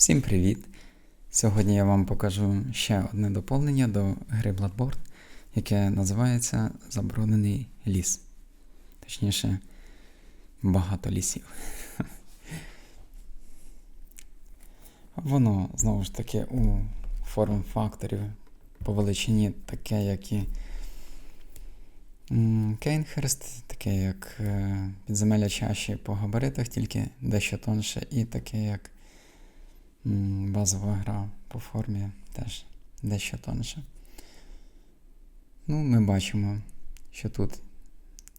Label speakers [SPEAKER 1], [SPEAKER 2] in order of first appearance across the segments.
[SPEAKER 1] Всім привіт! Сьогодні я вам покажу ще одне доповнення до гри Bloodborne, яке називається Заборонений ліс. Точніше, багато лісів. Воно, знову ж таки, у форм-факторі по величині таке, як і Кейнхерст, таке як е, підземелля чаші по габаритах, тільки дещо тонше, і таке як базова гра по формі теж дещо тонше. Ну, ми бачимо, що тут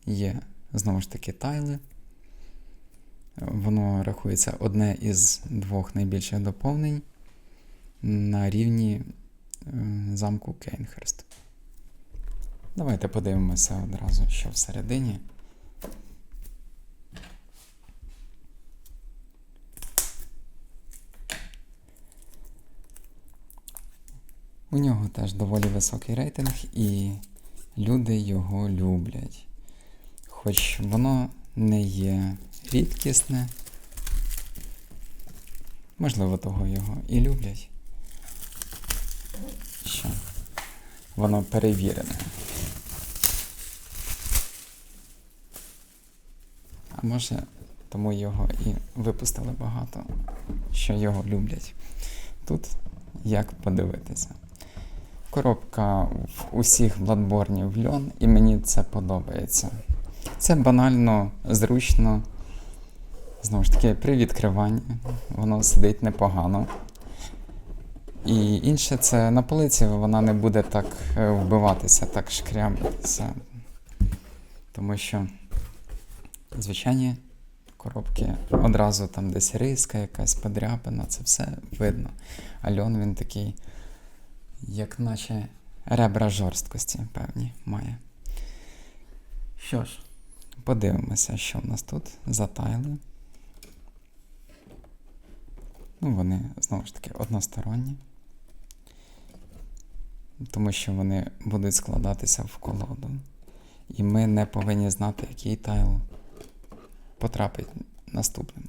[SPEAKER 1] є знову ж таки тайли. Воно рахується одне із двох найбільших доповнень на рівні е, замку Кейнхерст. Давайте подивимося одразу, що всередині. У нього теж доволі високий рейтинг, і люди його люблять. Хоч воно не є рідкісне, можливо, того його і люблять. Що? Воно перевірене. А може, тому його і випустили багато, що його люблять. Тут як подивитися. Коробка в усіх бладборнів льон, і мені це подобається. Це банально, зручно. Знову ж таки, при відкриванні воно сидить непогано. І інше це на полиці вона не буде так е, вбиватися, так шкрябатися. Тому що звичайні коробки одразу там десь риска, якась подряпина, це все видно. А льон він такий, як наче ребра жорсткості певні має. Що ж, подивимося, що в нас тут за тайли. Ну, вони знову ж таки односторонні, тому що вони будуть складатися в колоду. І ми не повинні знати, який тайл потрапить наступним.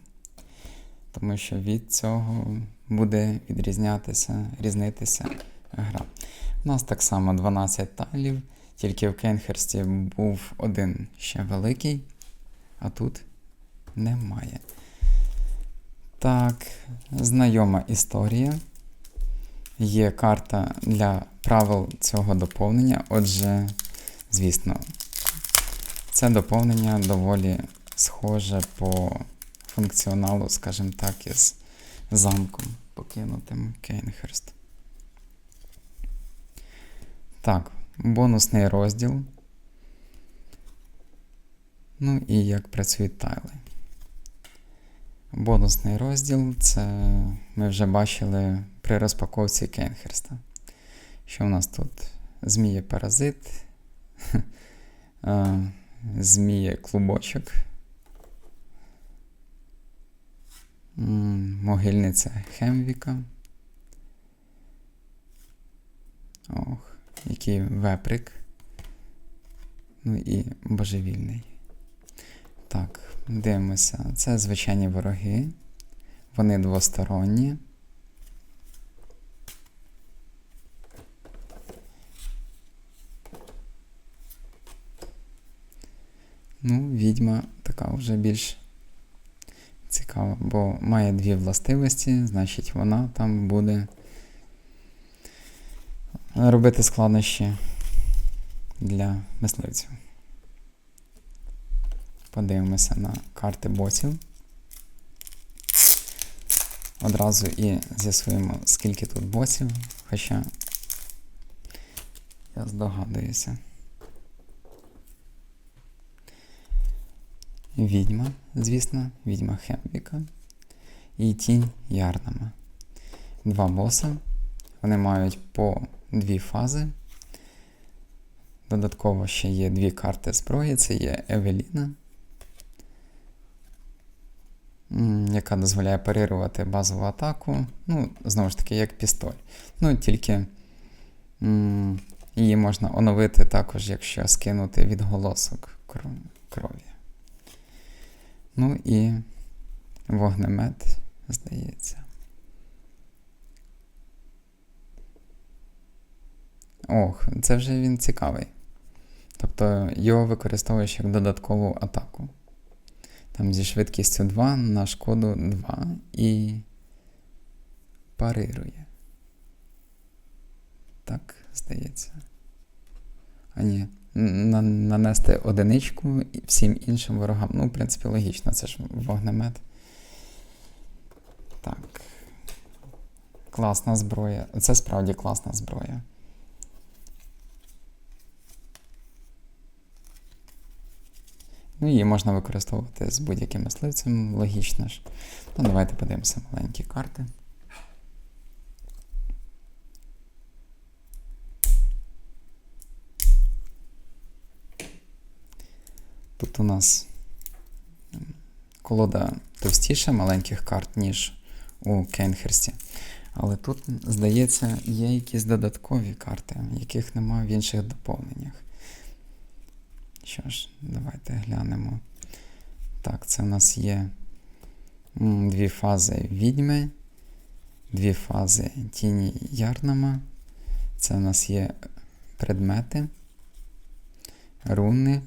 [SPEAKER 1] Тому що від цього буде відрізнятися, різнитися гра. У нас так само 12 тайлів, тільки в Кенхерсті був один ще великий, а тут немає. Так, знайома історія. Є карта для правил цього доповнення. Отже, звісно, це доповнення доволі схоже по функціоналу, скажімо так, із замком покинутим Кейнхерст. Так, бонусний розділ. Ну і як працюють тайли. Бонусний розділ це ми вже бачили при розпаковці Кейнхерста. Що у нас тут? Зміє паразит, зміє клубочок, могильниця Хемвіка. Ох, який веприк. Ну і божевільний. Так, дивимося. Це звичайні вороги. Вони двосторонні. Ну, відьма така вже більш цікава, бо має дві властивості, значить, вона там буде робити складнощі для мисливців. Подивимося на карти босів. Одразу і з'ясуємо, скільки тут босів, хоча я здогадуюся. Відьма, звісно, відьма Хембіка і тінь Ярнама. Два боса. Вони мають по дві фази. Додатково ще є дві карти зброї. Це є Евеліна, яка дозволяє парирувати базову атаку. Ну, знову ж таки, як пістоль. Ну, тільки її можна оновити також, якщо скинути відголосок крові. Ну і вогнемет, здається. Ох, це вже він цікавий. Тобто його використовуєш як додаткову атаку. Там зі швидкістю 2 на шкоду 2 і парирує. Так, здається. А ні. Нанести одиничку всім іншим ворогам. Ну, в принципі, логічно, це ж вогнемет. Так. Класна зброя. Це справді класна зброя. Ну, її можна використовувати з будь-яким мисливцем, логічно ж. Ну, давайте подивимося маленькі карти. Тут у нас колода товстіша маленьких карт, ніж у Кейнхерсті. Але тут, здається, є якісь додаткові карти, яких нема в інших доповненнях. Що ж, давайте глянемо. Так, це у нас є дві фази відьми, дві фази тіні Ярнама. Це у нас є предмети, руни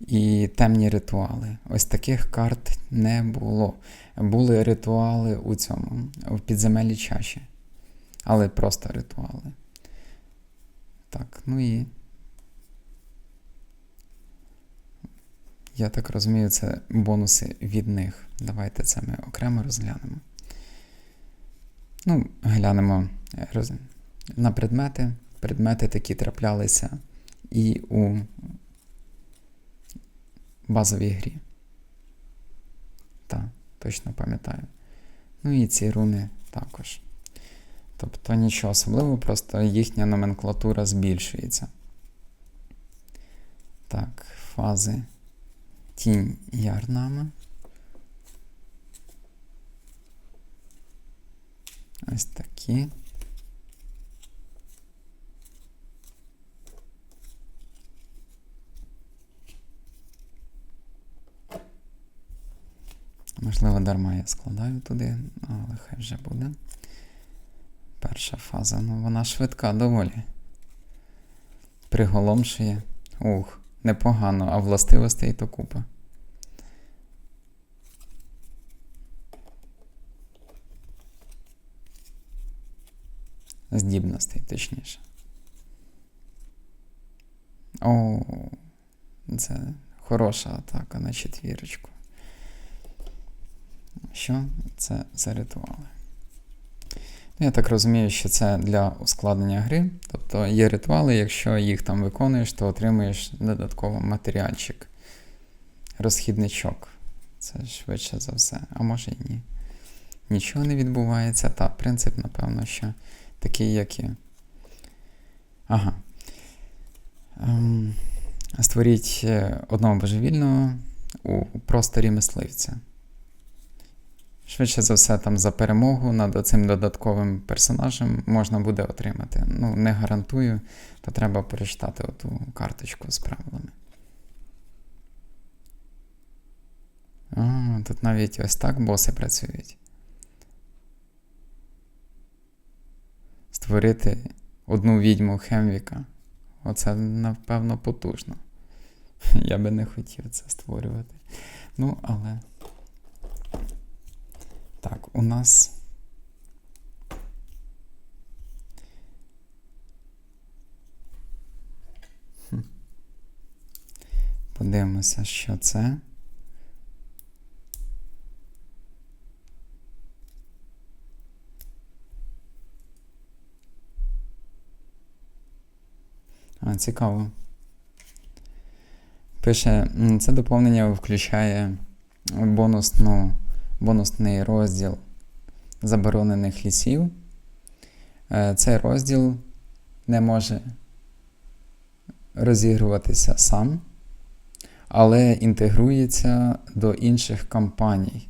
[SPEAKER 1] і темні ритуали. Ось таких карт не було. Були ритуали у цьому, в підземелі чаші. Але просто ритуали. Так, ну і. Я так розумію, це бонуси від них. Давайте це ми окремо розглянемо. Ну, глянемо е, роз... на предмети. Предмети такі траплялися і у базовій грі. Так, точно пам'ятаю. Ну і ці руни також. Тобто нічого особливого, просто їхня номенклатура збільшується. Так, фази тінь Ярнама. Ось такі. Можливо, дарма я складаю туди, але хай вже буде. Перша фаза, ну вона швидка доволі. Приголомшує. Ух, непогано, а властивостей то купа. Здібностей, точніше. О, це хороша атака на четвірочку. Що це за ритуали? Ну, Я так розумію, що це для ускладнення гри. Тобто є ритуали, якщо їх там виконуєш, то отримуєш додатково матеріальчик, розхідничок. Це швидше за все. А може і ні. Нічого не відбувається. Та, принцип, напевно, що такий, як і. Ага. Ем, створіть е, одного божевільного у просторі мисливця. Швидше за все, там за перемогу над цим додатковим персонажем можна буде отримати. Ну, не гарантую, то треба перечитати оту карточку з правилами. А, тут навіть ось так боси працюють. Створити одну відьму Хемвіка. Оце, напевно, потужно. Я би не хотів це створювати. Ну, але. Так, у нас. Подивимося, що це. А, цікаво. Пише, це доповнення включає бонусну бонусний розділ заборонених лісів. Е, Цей розділ не може розігруватися сам, але інтегрується до інших кампаній.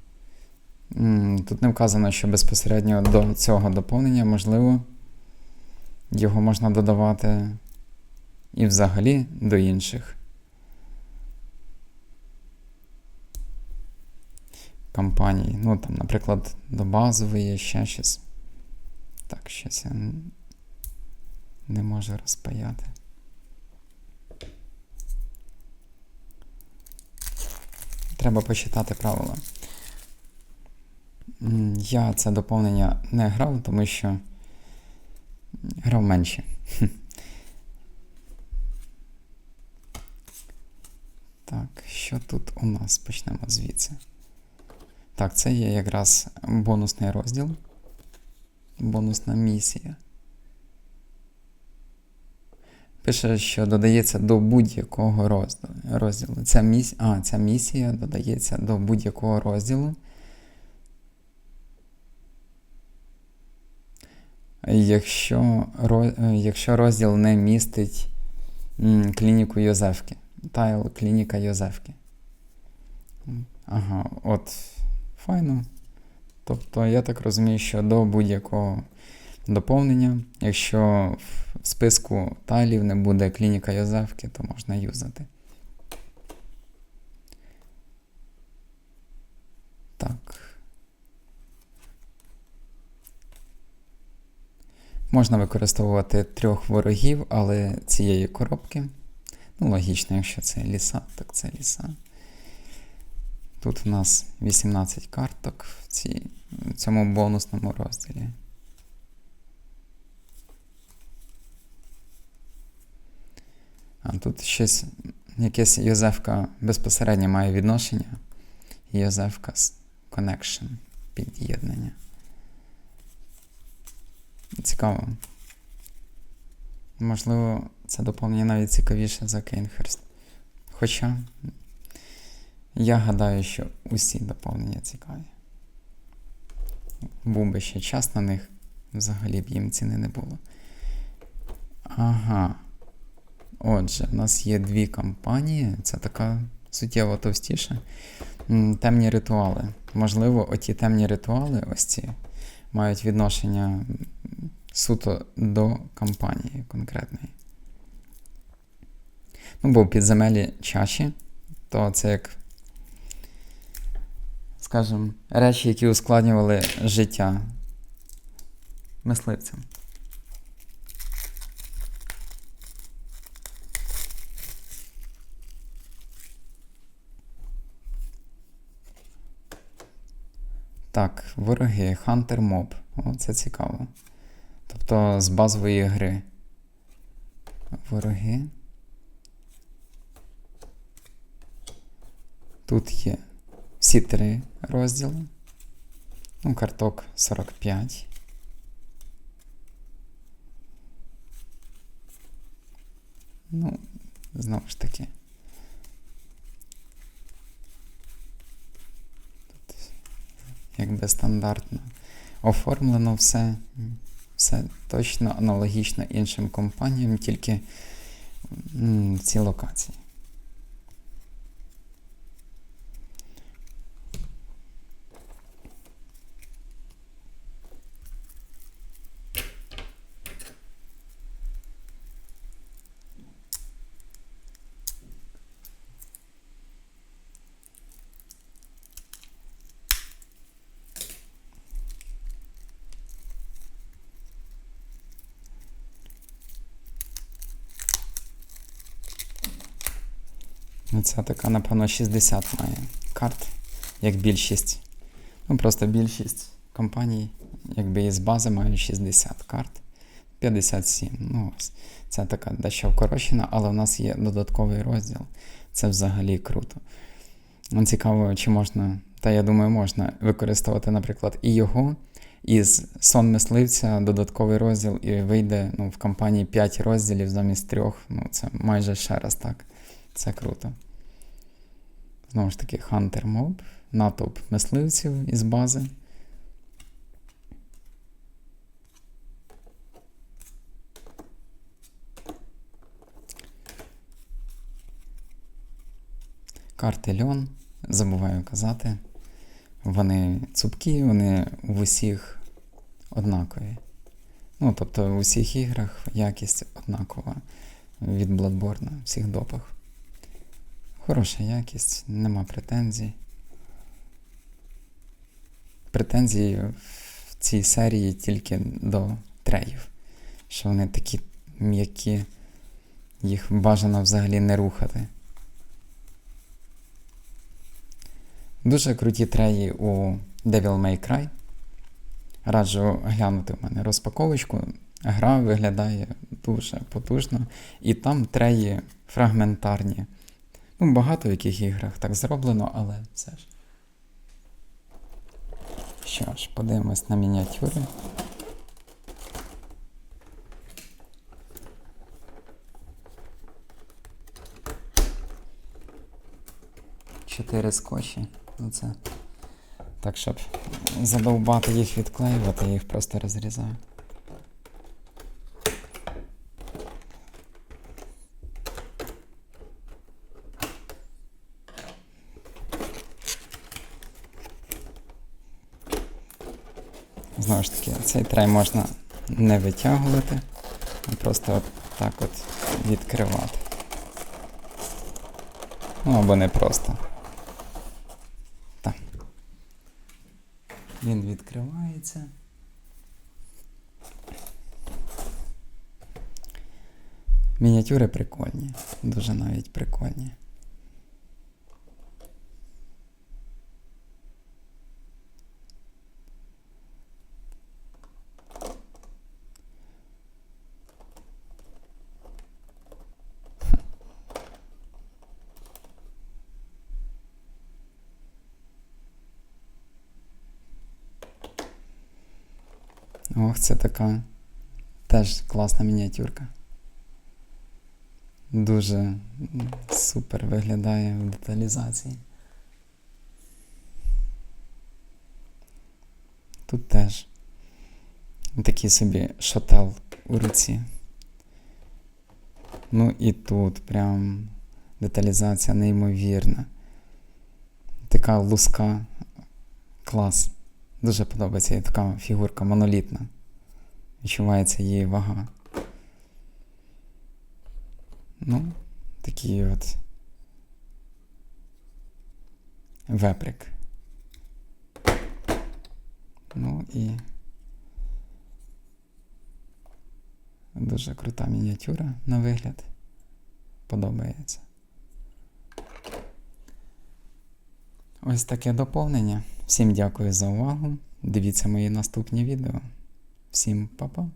[SPEAKER 1] Тут не вказано, що безпосередньо до цього доповнення, можливо, його можна додавати і взагалі до інших. компаній. Ну, там, наприклад, до базової ще щось. Так, щось я Не може розпаяти. Треба почитати правила. Я це доповнення не грав, тому що грав менше. Так, що тут у нас? Почнемо звідси. Так, це є якраз бонусний розділ. Бонусна місія. Пише, що додається до будь-якого розділу. Ця, міс... а, ця місія додається до будь-якого розділу. Якщо розділ не містить клініку Йозефки. Тайл клініка Йозефки. Ага, от файно. Тобто, я так розумію, що до будь-якого доповнення, якщо в списку тайлів не буде клініка Йозефки, то можна юзати. Так. Можна використовувати трьох ворогів, але цієї коробки. Ну, логічно, якщо це ліса, так це ліса. Тут у нас 18 карток в, цій, в цьому бонусному розділі. А тут щось, якесь Йозефка безпосередньо має відношення. Йозефка Connection, під'єднання. Цікаво. Можливо, це доповнення навіть цікавіше за Кейнхерст. Хоча я гадаю, що усі доповнення цікаві. Був би ще час на них, взагалі б їм ціни не було. Ага. Отже, в нас є дві кампанії, це така суттєво товстіша. Темні ритуали. Можливо, оті темні ритуали, ось ці, мають відношення суто до кампанії конкретної. Ну, бо в підземелі чаші, то це як, скажімо, речі, які ускладнювали життя мисливцям. Так, вороги, Hunter Mob. О, це цікаво. Тобто з базової гри. Вороги. Тут є всі три розділи. Ну, карток 45. Ну, знову ж таки. Тут якби стандартно оформлено все. Все точно аналогічно іншим компаніям, тільки м, ці локації. Ця така, напевно, 60 має карт, як більшість. Ну, просто більшість компаній, якби із бази мають 60 карт. 57. Ну, ось. Це така дещо вкорочена, але в нас є додатковий розділ. Це взагалі круто. Ну, Цікаво, чи можна, та я думаю, можна використовувати, наприклад, і його, із сон мисливця додатковий розділ, і вийде ну, в компанії 5 розділів замість 3. Ну, це майже ще раз так. Це круто. Знову ж таки, Hunter Mob, натовп мисливців із бази. Карти льон, забуваю казати. Вони цупкі, вони в усіх однакові. Ну, тобто в усіх іграх якість однакова від Bloodborne, всіх допах. Хороша якість, нема претензій. Претензії в цій серії тільки до треїв. Що вони такі м'які, їх бажано взагалі не рухати. Дуже круті треї у Devil May Cry. Раджу глянути в мене розпаковочку. Гра виглядає дуже потужно, і там треї фрагментарні. Ну, багато в яких іграх так зроблено, але все ж. Що ж, подивимось на мініатюри. Чотири скотчі. Ну це. Так, щоб задовбати їх відклеювати, я їх просто розрізаю. Знову ж таки, можна не витягувати, а просто от так от відкривати. Ну або не просто. Так. Він відкривається. Мініатюри прикольні, дуже навіть прикольні. Ох, це така теж класна мініатюрка. Дуже супер виглядає в деталізації. Тут теж такий собі шател у руці. Ну і тут прям деталізація неймовірна. Така луска. Клас. Дуже подобається і така фігурка монолітна. Відчувається її вага. Ну, такий от веприк. Ну і дуже крута мініатюра на вигляд. Подобається. Ось таке доповнення. Всім дякую за увагу. Дивіться мої наступні відео. Всім па-па!